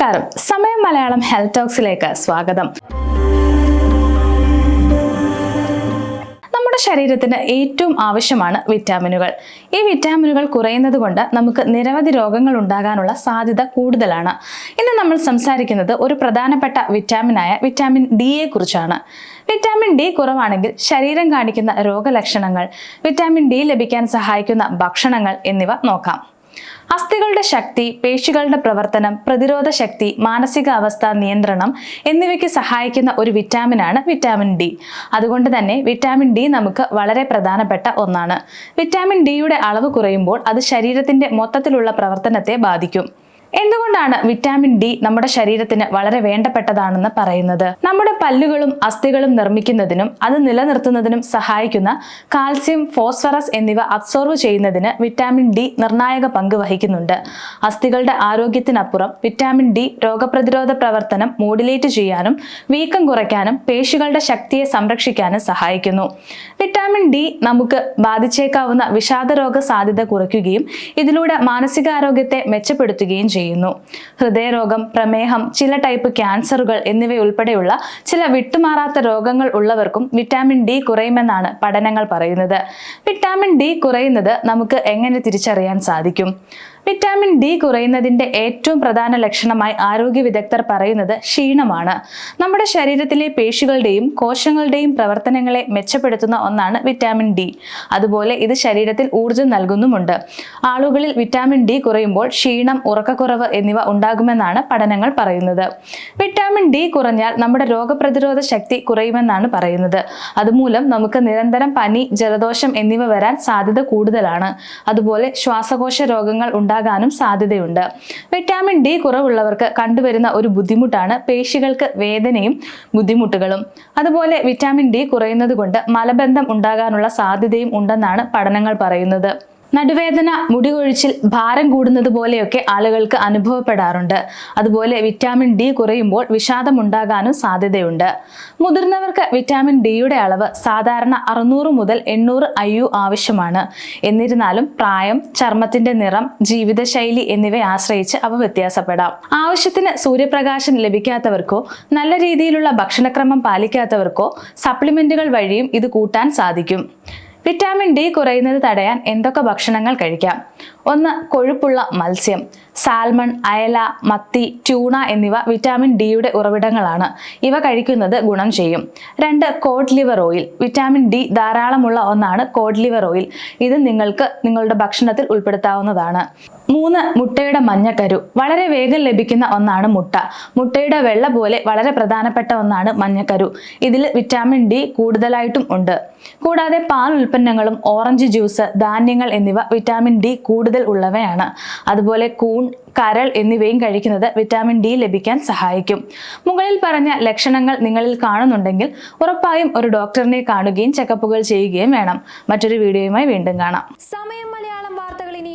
നമസ്കാരം. സമയം മലയാളം ഹെൽത്ത് ടോക്സിലേക്ക് സ്വാഗതം. നമ്മുടെ ശരീരത്തിന് ഏറ്റവും ആവശ്യമാണ് വിറ്റാമിനുകൾ. ഈ വിറ്റാമിനുകൾ കുറയുന്നത് കൊണ്ട് നമുക്ക് നിരവധി രോഗങ്ങൾ ഉണ്ടാകാനുള്ള സാധ്യത കൂടുതലാണ്. ഇന്ന് നമ്മൾ സംസാരിക്കുന്നത് ഒരു പ്രധാനപ്പെട്ട വിറ്റാമിനായ വിറ്റാമിൻ ഡിയെ കുറിച്ചാണ്. വിറ്റാമിൻ ഡി കുറവാണെങ്കിൽ ശരീരം കാണിക്കുന്ന രോഗലക്ഷണങ്ങൾ വിറ്റാമിൻ ഡി ലഭിക്കാൻ സഹായിക്കുന്ന ഭക്ഷണങ്ങൾ എന്നിവ നോക്കാം. അസ്ഥികളുടെ ശക്തി പേശികളുടെ പ്രവർത്തനം പ്രതിരോധ ശക്തി മാനസികാവസ്ഥ നിയന്ത്രണം എന്നിവയ്ക്ക് സഹായിക്കുന്ന ഒരു വിറ്റാമിനാണ് വിറ്റാമിൻ ഡി. അതുകൊണ്ട് തന്നെ വിറ്റാമിൻ ഡി നമുക്ക് വളരെ പ്രധാനപ്പെട്ട ഒന്നാണ്. വിറ്റാമിൻ ഡിയുടെ അളവ് കുറയുമ്പോൾ അത് ശരീരത്തിന്റെ മൊത്തത്തിലുള്ള പ്രവർത്തനത്തെ ബാധിക്കും. എന്തുകൊണ്ടാണ് വിറ്റാമിൻ ഡി നമ്മുടെ ശരീരത്തിന് വളരെ വേണ്ടപ്പെട്ടതാണെന്ന് പറയുന്നത്? നമ്മുടെ പല്ലുകളും അസ്ഥികളും നിർമ്മിക്കുന്നതിനും അത് നിലനിർത്തുന്നതിനും സഹായിക്കുന്ന കാൽസ്യം ഫോസ്ഫറസ് എന്നിവ അബ്സോർവ് ചെയ്യുന്നതിന് വിറ്റാമിൻ ഡി നിർണായക പങ്ക് വഹിക്കുന്നുണ്ട്. അസ്ഥികളുടെ ആരോഗ്യത്തിനപ്പുറം വിറ്റാമിൻ ഡി രോഗപ്രതിരോധ പ്രവർത്തനം മോഡുലേറ്റ് ചെയ്യാനും വീക്കം കുറയ്ക്കാനും പേശികളുടെ ശക്തിയെ സംരക്ഷിക്കാനും സഹായിക്കുന്നു. വിറ്റാമിൻ ഡി നമുക്ക് ബാധിച്ചേക്കാവുന്ന വിഷാദരോഗ സാധ്യത കുറയ്ക്കുകയും ഇതിലൂടെ മാനസികാരോഗ്യത്തെ മെച്ചപ്പെടുത്തുകയും ചെയ്യുന്നു. ഹൃദയരോഗം പ്രമേഹം ചില ടൈപ്പ് ക്യാൻസറുകൾ എന്നിവയുൾപ്പെടെയുള്ള ചില വിട്ടുമാറാത്ത രോഗങ്ങൾ ഉള്ളവർക്കും വിറ്റാമിൻ ഡി കുറയുമെന്നാണ് പഠനങ്ങൾ പറയുന്നത്. വിറ്റാമിൻ ഡി കുറയുന്നത് നമുക്ക് എങ്ങനെ തിരിച്ചറിയാൻ സാധിക്കും? വിറ്റാമിൻ ഡി കുറയുന്നതിന്റെ ഏറ്റവും പ്രധാന ലക്ഷണമായി ആരോഗ്യ വിദഗ്ധർ പറയുന്നത് ക്ഷീണമാണ്. നമ്മുടെ ശരീരത്തിലെ പേശികളുടെയും കോശങ്ങളുടെയും പ്രവർത്തനങ്ങളെ മെച്ചപ്പെടുത്തുന്ന ഒന്നാണ് വിറ്റാമിൻ ഡി. അതുപോലെ ഇത് ശരീരത്തിൽ ഊർജം നൽകുന്നുമുണ്ട്. ആളുകളിൽ വിറ്റാമിൻ ഡി കുറയുമ്പോൾ ക്ഷീണം ഉറക്കക്കുറവ് എന്നിവ ഉണ്ടാകുമെന്നാണ് പഠനങ്ങൾ പറയുന്നത്. വിറ്റാമിൻ ഡി കുറഞ്ഞാൽ നമ്മുടെ രോഗപ്രതിരോധ ശക്തി കുറയുമെന്നാണ് പറയുന്നത്. അതുമൂലം നമുക്ക് നിരന്തരം പനി ജലദോഷം എന്നിവ വരാൻ സാധ്യത കൂടുതലാണ്. അതുപോലെ ശ്വാസകോശ രോഗങ്ങൾ ഉണ്ടാകാനും സാധ്യതയുണ്ട്. വിറ്റാമിൻ ഡി കുറവുള്ളവർക്ക് കണ്ടുവരുന്ന ഒരു ബുദ്ധിമുട്ടാണ് പേശികൾക്ക് വേദനയും ബുദ്ധിമുട്ടുകളും. അതുപോലെ വിറ്റാമിൻ ഡി കുറയുന്നത് കൊണ്ട് മലബന്ധം ഉണ്ടാകാനുള്ള സാധ്യതയും ഉണ്ടെന്നാണ് പഠനങ്ങൾ പറയുന്നത്. നടുവേദന മുടികൊഴിച്ചിൽ ഭാരം കൂടുന്നത് പോലെയൊക്കെ ആളുകൾക്ക് അനുഭവപ്പെടാറുണ്ട്. അതുപോലെ വിറ്റാമിൻ ഡി കുറയുമ്പോൾ വിഷാദം ഉണ്ടാകാനും സാധ്യതയുണ്ട്. മുതിർന്നവർക്ക് വിറ്റാമിൻ ഡിയുടെ അളവ് സാധാരണ അറുന്നൂറ് മുതൽ എണ്ണൂറ് ഐ യു ആവശ്യമാണ്. എന്നിരുന്നാലും പ്രായം ചർമ്മത്തിന്റെ നിറം ജീവിതശൈലി എന്നിവയെ ആശ്രയിച്ച് അവ വ്യത്യാസപ്പെടാം. ആവശ്യത്തിന് സൂര്യപ്രകാശം ലഭിക്കാത്തവർക്കോ നല്ല രീതിയിലുള്ള ഭക്ഷണക്രമം പാലിക്കാത്തവർക്കോ സപ്ലിമെന്റുകൾ വഴിയും ഇത് കൂട്ടാൻ സാധിക്കും. വിറ്റാമിൻ ഡി കുറയുന്നത് തടയാൻ എന്തൊക്കെ ഭക്ഷണങ്ങൾ കഴിക്കാം? ഒന്ന് കൊഴുപ്പുള്ള മത്സ്യം. സാൽമൺ അയല മത്തി ട്യൂണ എന്നിവ വിറ്റാമിൻ ഡിയുടെ ഉറവിടങ്ങളാണ്. ഇവ കഴിക്കുന്നത് ഗുണം ചെയ്യും. രണ്ട് cod liver oil vitamin D ധാരാളമുള്ള ഒന്നാണ് കോഡ് ലിവർ ഓയിൽ ഇത് നിങ്ങൾക്ക് നിങ്ങളുടെ ഭക്ഷണത്തിൽ ഉൾപ്പെടുത്താവുന്നതാണ്. മൂന്ന് മുട്ടയുടെ മഞ്ഞക്കരു വളരെ വേഗം ലഭിക്കുന്ന ഒന്നാണ് മുട്ട. മുട്ടയുടെ വെള്ള പോലെ വളരെ പ്രധാനപ്പെട്ട ഒന്നാണ് മഞ്ഞക്കരു ഇതിൽ വിറ്റാമിൻ ഡി കൂടുതലായിട്ടും ഉണ്ട്. കൂടാതെ പാൽ ഉൽപ്പന്നങ്ങളും ഓറഞ്ച് ജ്യൂസ് ധാന്യങ്ങൾ എന്നിവ വിറ്റാമിൻ ഡി കൂടുതൽ ഉള്ളവയാണ്. അതുപോലെ കൂൺ കരൾ എന്നിവയും കഴിക്കുന്നത് വിറ്റാമിൻ ഡി ലഭിക്കാൻ സഹായിക്കും. മുകളിൽ പറഞ്ഞ ലക്ഷണങ്ങൾ നിങ്ങളിൽ കാണുന്നുണ്ടെങ്കിൽ ഉറപ്പായും ഒരു ഡോക്ടറിനെ കാണുകയും ചെക്കപ്പുകൾ ചെയ്യുകയും വേണം. മറ്റൊരു വീഡിയോയുമായി വീണ്ടും കാണാം. Samayam Malayalam